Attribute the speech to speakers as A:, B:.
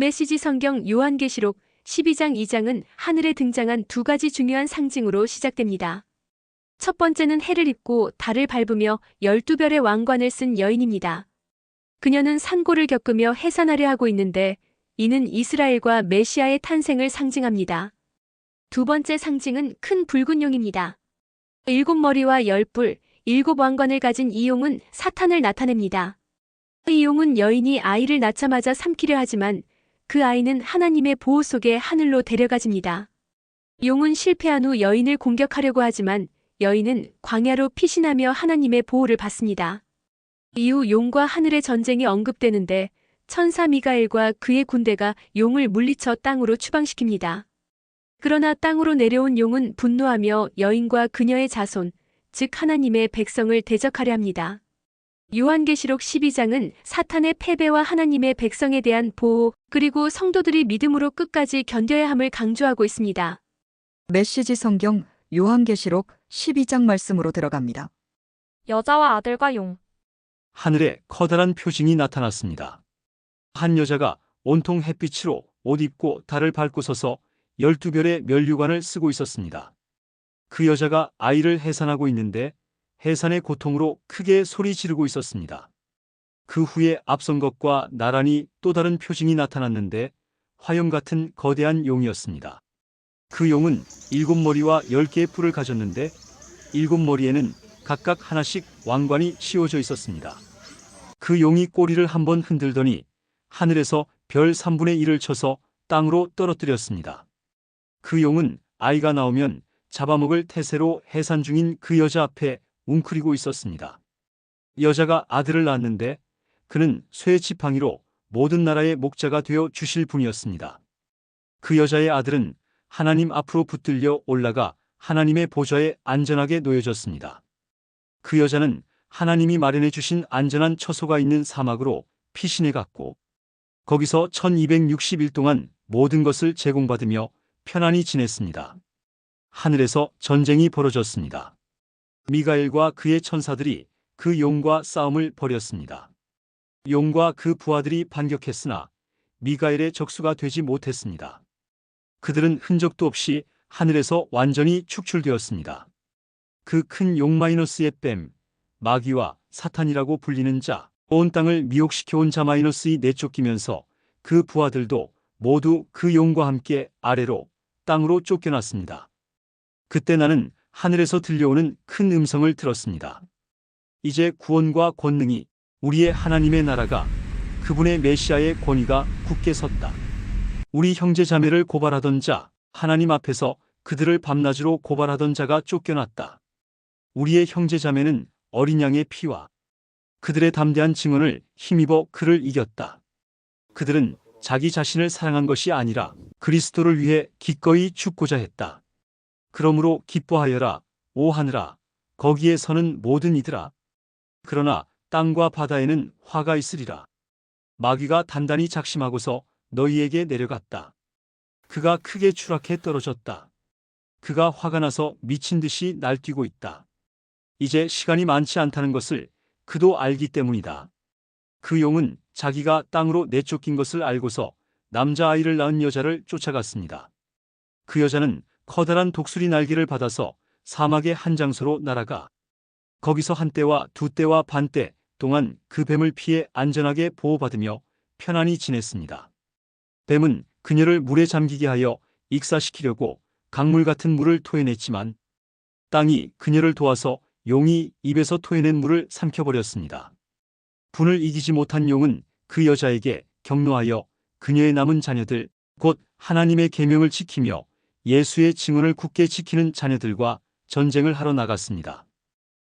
A: 메시지 성경 요한계시록 12장 2장은 하늘에 등장한 두 가지 중요한 상징으로 시작됩니다. 첫 번째는 해를 입고 달을 밟으며 12별의 왕관을 쓴 여인입니다. 그녀는 산고를 겪으며 해산하려 하고 있는데 이는 이스라엘과 메시아의 탄생을 상징합니다. 두 번째 상징은 큰 붉은 용입니다. 일곱 머리와 열 뿔, 일곱 왕관을 가진 이 용은 사탄을 나타냅니다. 이 용은 여인이 아이를 낳자마자 삼키려 하지만 그 아이는 하나님의 보호 속에 하늘로 데려가집니다. 용은 실패한 후 여인을 공격하려고 하지만 여인은 광야로 피신하며 하나님의 보호를 받습니다. 이후 용과 하늘의 전쟁이 언급되는데 천사 미가엘과 그의 군대가 용을 물리쳐 땅으로 추방시킵니다. 그러나 땅으로 내려온 용은 분노하며 여인과 그녀의 자손, 즉 하나님의 백성을 대적하려 합니다. 요한계시록 12장은 사탄의 패배와 하나님의 백성에 대한 보호, 그리고 성도들이 믿음으로 끝까지 견뎌야 함을 강조하고 있습니다.
B: 메시지 성경 요한계시록 12장 말씀으로 들어갑니다.
C: 여자와 아들과 용.
D: 하늘에 커다란 표징이 나타났습니다. 한 여자가 온통 햇빛으로 옷 입고 달을 밟고 서서 12별의 면류관을 쓰고 있었습니다. 그 여자가 아이를 해산하고 있는데 해산의 고통으로 크게 소리 지르고 있었습니다. 그 후에 앞선 것과 나란히 또 다른 표징이 나타났는데 화염 같은 거대한 용이었습니다. 그 용은 일곱 머리와 열 개의 뿔을 가졌는데 일곱 머리에는 각각 하나씩 왕관이 씌워져 있었습니다. 그 용이 꼬리를 한번 흔들더니 하늘에서 별 3분의 1을 쳐서 땅으로 떨어뜨렸습니다. 그 용은 아이가 나오면 잡아먹을 태세로 해산 중인 그 여자 앞에 웅크리고 있었습니다. 여자가 아들을 낳았는데 그는 쇠 지팡이로 모든 나라의 목자가 되어 주실 분이었습니다. 그 여자의 아들은 하나님 앞으로 붙들려 올라가 하나님의 보좌에 안전하게 놓여졌습니다. 그 여자는 하나님이 마련해 주신 안전한 처소가 있는 사막으로 피신해 갔고 거기서 1260일 동안 모든 것을 제공받으며 편안히 지냈습니다. 하늘에서 전쟁이 벌어졌습니다. 미가엘과 그의 천사들이 그 용과 싸움을 벌였습니다. 용과 그 부하들이 반격했으나 미가엘의 적수가 되지 못했습니다. 그들은 흔적도 없이 하늘에서 완전히 축출되었습니다. 그 큰 용 마이너스의 뱀, 마귀와 사탄이라고 불리는 자, 온 땅을 미혹시켜온 자 마이너스이 내쫓기면서 그 부하들도 모두 그 용과 함께 아래로 땅으로 쫓겨났습니다. 그때 나는 하늘에서 들려오는 큰 음성을 들었습니다. 이제 구원과 권능이 우리의 하나님의 나라가 그분의 메시아의 권위가 굳게 섰다. 우리 형제 자매를 고발하던 자, 하나님 앞에서 그들을 밤낮으로 고발하던 자가 쫓겨났다. 우리의 형제 자매는 어린 양의 피와 그들의 담대한 증언을 힘입어 그를 이겼다. 그들은 자기 자신을 사랑한 것이 아니라 그리스도를 위해 기꺼이 죽고자 했다. 그러므로 기뻐하여라, 오 하늘아, 거기에 서는 모든 이들아. 그러나 땅과 바다에는 화가 있으리라. 마귀가 단단히 작심하고서 너희에게 내려갔다. 그가 크게 추락해 떨어졌다. 그가 화가 나서 미친 듯이 날뛰고 있다. 이제 시간이 많지 않다는 것을 그도 알기 때문이다. 그 용은 자기가 땅으로 내쫓긴 것을 알고서 남자아이를 낳은 여자를 쫓아갔습니다. 그 여자는 커다란 독수리 날개를 받아서 사막의 한 장소로 날아가 거기서 한 때와 두 때와 반때 동안 그 뱀을 피해 안전하게 보호받으며 편안히 지냈습니다. 뱀은 그녀를 물에 잠기게 하여 익사시키려고 강물 같은 물을 토해냈지만 땅이 그녀를 도와서 용이 입에서 토해낸 물을 삼켜버렸습니다. 분을 이기지 못한 용은 그 여자에게 경노하여 그녀의 남은 자녀들 곧 하나님의 계명을 지키며 예수의 증언을 굳게 지키는 자녀들과 전쟁을 하러 나갔습니다.